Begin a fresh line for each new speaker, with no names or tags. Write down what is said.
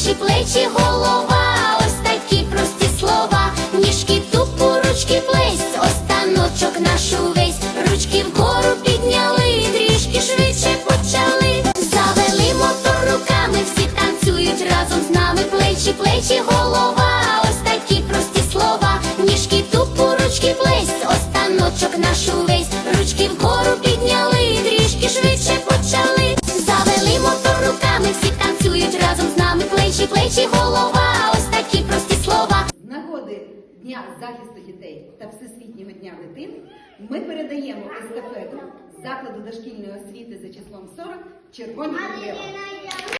плечі, плечі, голова, ось такі прості слова. Ніжки тупу, ручки плесь, останочок наш увесь. Ручки вгору підняли, трішки швидше почали. Завели мотор руками, всі танцюють разом з нами. Плечі, плечі, голова, ось такі прості слова. Ніжки тупу, ручки плесь, останочок наш увесь. Плечі, голова, ось такі прості слова.
З нагоди Дня захисту дітей та Всесвітнього дня дитини ми передаємо естафету закладу дошкільної освіти за числом 40 червоні дерева.